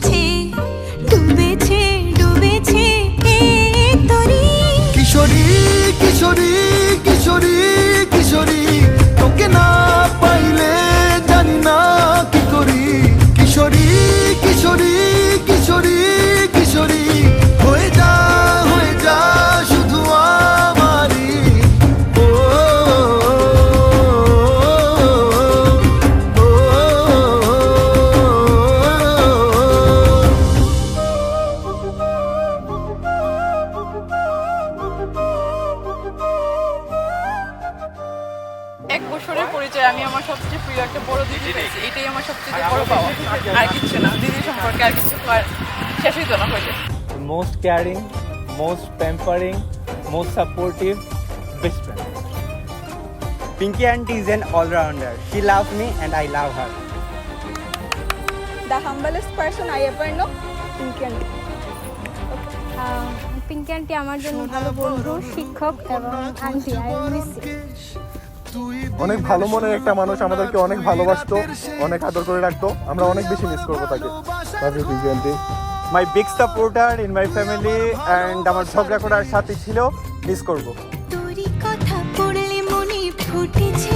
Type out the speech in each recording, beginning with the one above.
Team. বছরের আমি আমার সবচেয়ে প্রিয় একটা বড় দিদি পেয়েছি এটাই আমার সবচেয়ে বড় পাওয়া আর কিচ্ছু না দিদি সম্পর্কে আর কিছু আর শেষই না হইলে most caring, most pampering, most supportive, best friend. Pinky Auntie is an all-rounder. She loves me and I love her. The humblest person I ever know, Pinky. Pinky aunty আমার জন্য ভালো বন্ধু শিক্ষক এবং আন্টি আই মিস অনেক ভালো মনের একটা মানুষ আমাদেরকে অনেক ভালোবাসতো অনেক আদর করে রাখতো। আমরা অনেক বেশি মিস করব তাকে। My big supporter in my family and আমার ঝগড়া করার সাথে ছিল মিস করব। কথা পড়লে মনে ফুটেছে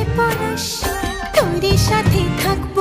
তোরই সাথে থাকব